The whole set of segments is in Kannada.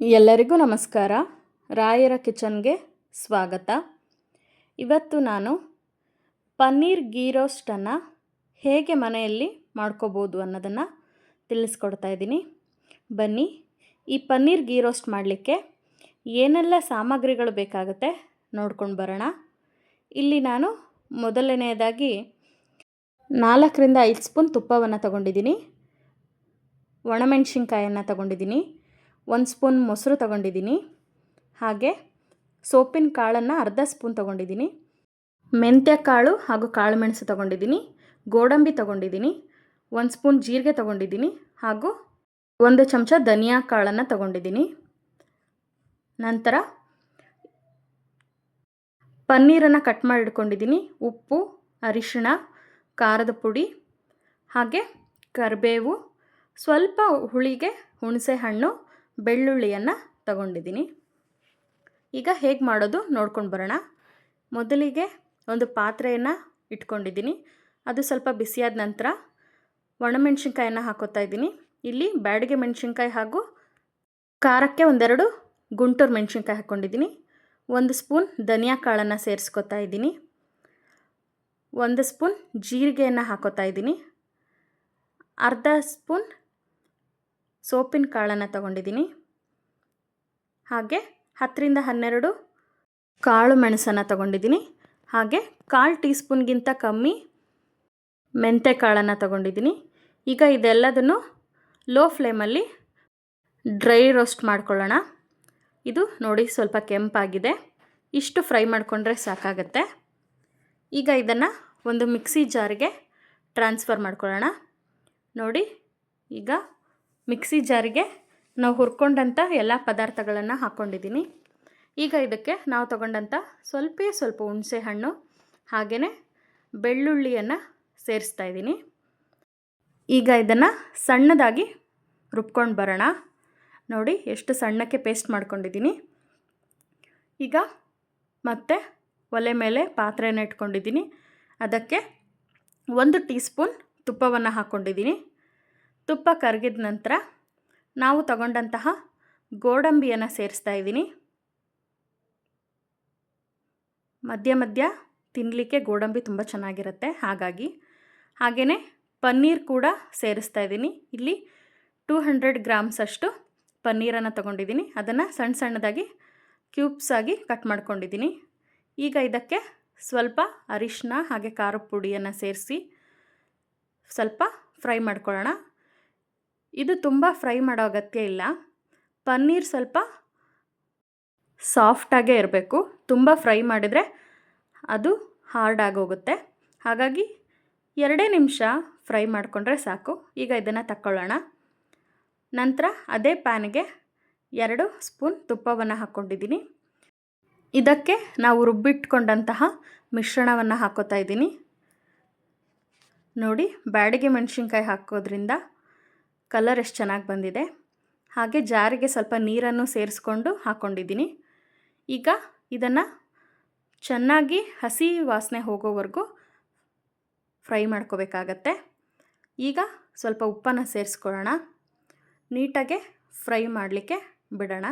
ಎಲ್ಲರಿಗೂ ನಮಸ್ಕಾರ. ರಾಯರ ಕಿಚನ್ಗೆ ಸ್ವಾಗತ. ಇವತ್ತು ನಾನು ಪನ್ನೀರ್ ಗೀ ರೋಸ್ಟನ್ನು ಹೇಗೆ ಮನೆಯಲ್ಲಿ ಮಾಡ್ಕೋಬೋದು ಅನ್ನೋದನ್ನು ತಿಳಿಸ್ಕೊಡ್ತಾ ಇದ್ದೀನಿ. ಬನ್ನಿ, ಈ ಪನ್ನೀರ್ ಗೀ ರೋಸ್ಟ್ ಮಾಡಲಿಕ್ಕೆ ಏನೆಲ್ಲ ಸಾಮಗ್ರಿಗಳು ಬೇಕಾಗುತ್ತೆ ನೋಡ್ಕೊಂಡು ಬರೋಣ. ಇಲ್ಲಿ ನಾನು ಮೊದಲನೆಯದಾಗಿ ನಾಲ್ಕರಿಂದ ಐದು ಸ್ಪೂನ್ ತುಪ್ಪವನ್ನು ತಗೊಂಡಿದ್ದೀನಿ. ಒಣಮೆಣಸಿನ್ಕಾಯನ್ನು ತಗೊಂಡಿದ್ದೀನಿ. ಒಂದು ಸ್ಪೂನ್ ಮೊಸರು ತಗೊಂಡಿದ್ದೀನಿ. ಹಾಗೆ ಸೋಪಿನ ಕಾಳನ್ನು ಅರ್ಧ ಸ್ಪೂನ್ ತೊಗೊಂಡಿದ್ದೀನಿ. ಮೆಂತ್ಯ ಕಾಳು ಹಾಗೂ ಕಾಳು ಮೆಣಸು ತೊಗೊಂಡಿದ್ದೀನಿ. ಗೋಡಂಬಿ ತೊಗೊಂಡಿದ್ದೀನಿ. ಒಂದು ಸ್ಪೂನ್ ಜೀರಿಗೆ ತೊಗೊಂಡಿದ್ದೀನಿ. ಹಾಗೂ ಒಂದು ಚಮಚ ಧನಿಯಾ ಕಾಳನ್ನು ತೊಗೊಂಡಿದ್ದೀನಿ. ನಂತರ ಪನ್ನೀರನ್ನು ಕಟ್ ಮಾಡಿಟ್ಕೊಂಡಿದ್ದೀನಿ. ಉಪ್ಪು, ಅರಿಶಿಣ, ಖಾರದ ಪುಡಿ, ಹಾಗೆ ಕರಿಬೇವು. ಸ್ವಲ್ಪ ಹುಳಿಗೆ ಹುಣಸೆ ಹಣ್ಣು ಬೆಳ್ಳುಳ್ಳಿಯನ್ನು ತಗೊಂಡಿದ್ದೀನಿ. ಈಗ ಹೇಗೆ ಮಾಡೋದು ನೋಡ್ಕೊಂಡು ಬರೋಣ. ಮೊದಲಿಗೆ ಒಂದು ಪಾತ್ರೆಯನ್ನು ಇಟ್ಕೊಂಡಿದ್ದೀನಿ. ಅದು ಸ್ವಲ್ಪ ಬಿಸಿಯಾದ ನಂತರ ಒಣಮೆಣ್ಸಿನ್ಕಾಯನ್ನು ಹಾಕೋತಾ ಇದ್ದೀನಿ. ಇಲ್ಲಿ ಬ್ಯಾಡಿಗೆ ಮೆಣಸಿನ್ಕಾಯಿ ಹಾಗೂ ಖಾರಕ್ಕೆ ಒಂದೆರಡು ಗುಂಟೂರು ಮೆಣಸಿನ್ಕಾಯಿ ಹಾಕ್ಕೊಂಡಿದ್ದೀನಿ ಒಂದು ಸ್ಪೂನ್ ಧನಿಯಾ ಕಾಳನ್ನು ಸೇರಿಸ್ಕೊತಾ ಇದ್ದೀನಿ. ಒಂದು ಸ್ಪೂನ್ ಜೀರಿಗೆಯನ್ನು ಹಾಕೋತಾ ಇದ್ದೀನಿ. ಅರ್ಧ ಸ್ಪೂನ್ ಸೋಪಿನ ಕಾಳನ್ನು ತಗೊಂಡಿದ್ದೀನಿ. ಹಾಗೆ ಹತ್ತರಿಂದ ಹನ್ನೆರಡು ಕಾಳು ಮೆಣಸನ್ನು ತಗೊಂಡಿದ್ದೀನಿ. ಹಾಗೆ ಕಾಲು ಟೀ ಸ್ಪೂನ್ಗಿಂತ ಕಮ್ಮಿ ಮೆಂತೆ ಕಾಳನ್ನು ತಗೊಂಡಿದ್ದೀನಿ. ಈಗ ಇದೆಲ್ಲದನ್ನು ಲೋ ಫ್ಲೇಮಲ್ಲಿ ಡ್ರೈ ರೋಸ್ಟ್ ಮಾಡ್ಕೊಳ್ಳೋಣ. ಇದು ನೋಡಿ ಸ್ವಲ್ಪ ಕೆಂಪಾಗಿದೆ. ಇಷ್ಟು ಫ್ರೈ ಮಾಡಿಕೊಂಡ್ರೆ ಸಾಕಾಗತ್ತೆ. ಈಗ ಇದನ್ನು ಒಂದು ಮಿಕ್ಸಿ ಜಾರಿಗೆ ಟ್ರಾನ್ಸ್ಫರ್ ಮಾಡ್ಕೊಳ್ಳೋಣ. ನೋಡಿ, ಈಗ ಮಿಕ್ಸಿ ಜಾರಿಗೆ ನಾವು ಹುರ್ಕೊಂಡಂಥ ಎಲ್ಲ ಪದಾರ್ಥಗಳನ್ನು ಹಾಕ್ಕೊಂಡಿದ್ದೀನಿ ಈಗ ಇದಕ್ಕೆ ನಾವು ತಗೊಂಡಂಥ ಸ್ವಲ್ಪ ಸ್ವಲ್ಪ ಹುಣಸೆ ಹಣ್ಣು ಹಾಗೆಯೇ ಬೆಳ್ಳುಳ್ಳಿಯನ್ನು ಸೇರಿಸ್ತಾ ಇದ್ದೀನಿ. ಈಗ ಇದನ್ನು ಸಣ್ಣದಾಗಿ ರುಬ್ಕೊಂಡು ಬರೋಣ. ನೋಡಿ, ಎಷ್ಟು ಸಣ್ಣಕ್ಕೆ ಪೇಸ್ಟ್ ಮಾಡ್ಕೊಂಡಿದ್ದೀನಿ. ಈಗ ಮತ್ತೆ ಒಲೆ ಮೇಲೆ ಪಾತ್ರೆಯನ್ನು ಇಟ್ಕೊಂಡಿದ್ದೀನಿ. ಅದಕ್ಕೆ ಒಂದು ಟೀ ಸ್ಪೂನ್ ತುಪ್ಪವನ್ನು ಹಾಕ್ಕೊಂಡಿದ್ದೀನಿ ತುಪ್ಪ ಕರಗಿದ ನಂತರ ನಾವು ತಗೊಂಡಂತಹ ಗೋಡಂಬಿಯನ್ನು ಸೇರಿಸ್ತಾ ಇದ್ದೀನಿ. ಮಧ್ಯ ಮಧ್ಯ ತಿನ್ನಲಿಕ್ಕೆ ಗೋಡಂಬಿ ತುಂಬ ಚೆನ್ನಾಗಿರುತ್ತೆ, ಹಾಗಾಗಿ. ಹಾಗೆಯೇ ಪನ್ನೀರ್ ಕೂಡ ಸೇರಿಸ್ತಾ ಇದ್ದೀನಿ. ಇಲ್ಲಿ ಟೂ ಹಂಡ್ರೆಡ್ ಗ್ರಾಮ್ಸಷ್ಟು ಪನ್ನೀರನ್ನು ತೊಗೊಂಡಿದ್ದೀನಿ. ಅದನ್ನು ಸಣ್ಣ ಸಣ್ಣದಾಗಿ ಕ್ಯೂಬ್ಸ್ ಆಗಿ ಕಟ್ ಮಾಡ್ಕೊಂಡಿದ್ದೀನಿ. ಈಗ ಇದಕ್ಕೆ ಸ್ವಲ್ಪ ಅರಿಶಿನ ಹಾಗೆ ಖಾರದ ಪುಡಿಯನ್ನು ಸೇರಿಸಿ ಸ್ವಲ್ಪ ಫ್ರೈ ಮಾಡ್ಕೊಳ್ಳೋಣ. ಇದು ತುಂಬ ಫ್ರೈ ಮಾಡೋ ಅಗತ್ಯ ಇಲ್ಲ. ಪನ್ನೀರ್ ಸ್ವಲ್ಪ ಸಾಫ್ಟಾಗೇ ಇರಬೇಕು. ತುಂಬ ಫ್ರೈ ಮಾಡಿದರೆ ಅದು ಹಾರ್ಡ್ ಆಗೋಗುತ್ತೆ. ಹಾಗಾಗಿ ಎರಡೇ ನಿಮಿಷ ಫ್ರೈ ಮಾಡಿಕೊಂಡ್ರೆ ಸಾಕು. ಈಗ ಇದನ್ನು ತಕ್ಕೊಳ್ಳೋಣ. ನಂತರ ಅದೇ ಪ್ಯಾನ್ಗೆ ಎರಡು ಸ್ಪೂನ್ ತುಪ್ಪವನ್ನು ಹಾಕ್ಕೊಂಡಿದ್ದೀನಿ. ಇದಕ್ಕೆ ನಾವು ರುಬ್ಬಿಟ್ಕೊಂಡಂತಹ ಮಿಶ್ರಣವನ್ನು ಹಾಕೋತಾ ಇದ್ದೀನಿ. ನೋಡಿ, ಬ್ಯಾಡಿಗೆ ಮೆಣಸಿನ್ಕಾಯಿ ಹಾಕೋದ್ರಿಂದ ಕಲರ್ ಎಷ್ಟು ಚೆನ್ನಾಗಿ ಬಂದಿದೆ. ಹಾಗೆ ಜಾರಿಗೆ ಸ್ವಲ್ಪ ನೀರನ್ನು ಸೇರಿಸ್ಕೊಂಡು ಹಾಕ್ಕೊಂಡಿದ್ದೀನಿ ಈಗ ಇದನ್ನು ಚೆನ್ನಾಗಿ ಹಸಿ ವಾಸನೆ ಹೋಗೋವರೆಗೂ ಫ್ರೈ ಮಾಡ್ಕೋಬೇಕಾಗತ್ತೆ. ಈಗ ಸ್ವಲ್ಪ ಉಪ್ಪನ್ನು ಸೇರಿಸ್ಕೊಳ್ಳೋಣ. ನೀಟಾಗೆ ಫ್ರೈ ಮಾಡಲಿಕ್ಕೆ ಬಿಡೋಣ.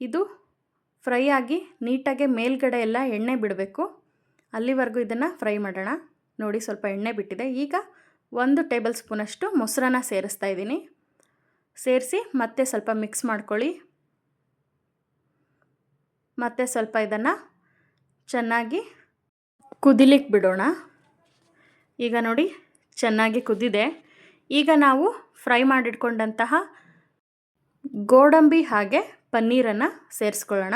ಇದು ಫ್ರೈ ಆಗಿ ನೀಟಾಗೆ ಮೇಲ್ಗಡೆ ಎಲ್ಲ ಎಣ್ಣೆ ಬಿಡಬೇಕು. ಅಲ್ಲಿವರೆಗೂ ಇದನ್ನು ಫ್ರೈ ಮಾಡೋಣ. ನೋಡಿ ಸ್ವಲ್ಪ ಎಣ್ಣೆ ಬಿಟ್ಟಿದೆ. ಈಗ ಒಂದು ಟೇಬಲ್ ಸ್ಪೂನಷ್ಟು ಮೊಸರನ್ನ ಸೇರಿಸ್ತಾ ಇದ್ದೀನಿ. ಸೇರಿಸಿ ಮತ್ತೆ ಸ್ವಲ್ಪ ಮಿಕ್ಸ್ ಮಾಡ್ಕೊಳ್ಳಿ. ಮತ್ತೆ ಸ್ವಲ್ಪ ಇದನ್ನು ಚೆನ್ನಾಗಿ ಕುದಿಲಿಕ್ಕೆ ಬಿಡೋಣ. ಈಗ ನೋಡಿ ಚೆನ್ನಾಗಿ ಕುದಿದೆ. ಈಗ ನಾವು ಫ್ರೈ ಮಾಡಿಟ್ಕೊಂಡಂತಹ ಗೋಡಂಬಿ ಹಾಗೆ ಪನ್ನೀರನ್ನು ಸೇರಿಸ್ಕೊಳ್ಳೋಣ.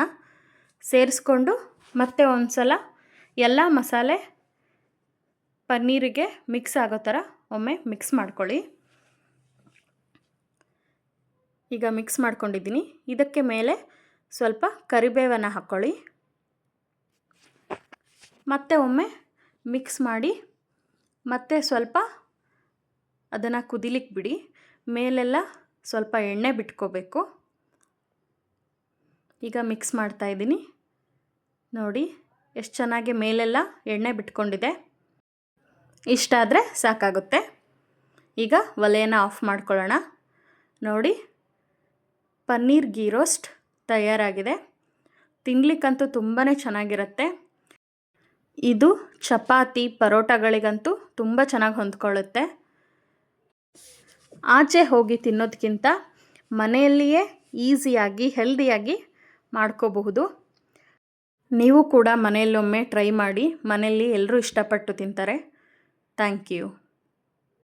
ಸೇರಿಸ್ಕೊಂಡು ಮತ್ತೆ ಒಂದು ಸಲ ಎಲ್ಲ ಮಸಾಲೆ ಪನ್ನೀರಿಗೆ ಮಿಕ್ಸ್ ಆಗೋ ಥರ ಒಮ್ಮೆ ಮಿಕ್ಸ್ ಮಾಡ್ಕೊಳ್ಳಿ. ಈಗ ಮಿಕ್ಸ್ ಮಾಡ್ಕೊಂಡಿದ್ದೀನಿ. ಇದಕ್ಕೆ ಮೇಲೆ ಸ್ವಲ್ಪ ಕರಿಬೇವನ್ನು ಹಾಕ್ಕೊಳ್ಳಿ. ಮತ್ತೆ ಒಮ್ಮೆ ಮಿಕ್ಸ್ ಮಾಡಿ, ಮತ್ತೆ ಸ್ವಲ್ಪ ಅದನ್ನು ಕುದಿಲಿಕ್ಕೆ ಬಿಡಿ. ಮೇಲೆಲ್ಲ ಸ್ವಲ್ಪ ಎಣ್ಣೆ ಬಿಟ್ಕೋಬೇಕು. ಈಗ ಮಿಕ್ಸ್ ಮಾಡ್ತಾ ಇದ್ದೀನಿ. ನೋಡಿ, ಎಷ್ಟು ಚೆನ್ನಾಗಿ ಮೇಲೆಲ್ಲ ಎಣ್ಣೆ ಬಿಟ್ಕೊಂಡಿದೆ. ಇಷ್ಟಾದರೆ ಸಾಕಾಗುತ್ತೆ. ಈಗ ಒಲೆಯನ್ನು ಆಫ್ ಮಾಡ್ಕೊಳ್ಳೋಣ. ನೋಡಿ, ಪನ್ನೀರ್ ಗೀ ರೋಸ್ಟ್ ತಯಾರಾಗಿದೆ. ತಿನ್ಲಿಕ್ಕಂತೂ ತುಂಬಾ ಚೆನ್ನಾಗಿರುತ್ತೆ. ಇದು ಚಪಾತಿ ಪರೋಟಗಳಿಗಂತೂ ತುಂಬ ಚೆನ್ನಾಗಿ ಹೊಂದ್ಕೊಳ್ಳುತ್ತೆ. ಆಚೆ ಹೋಗಿ ತಿನ್ನೋದಕ್ಕಿಂತ ಮನೆಯಲ್ಲಿಯೇ ಈಸಿಯಾಗಿ, ಹೆಲ್ದಿಯಾಗಿ ಮಾಡ್ಕೋಬಹುದು. ನೀವು ಕೂಡ ಮನೆಯಲ್ಲೊಮ್ಮೆ ಟ್ರೈ ಮಾಡಿ, ಮನೆಯಲ್ಲಿ ಎಲ್ಲರೂ ಇಷ್ಟಪಟ್ಟು ತಿಂತಾರೆ. Thank you.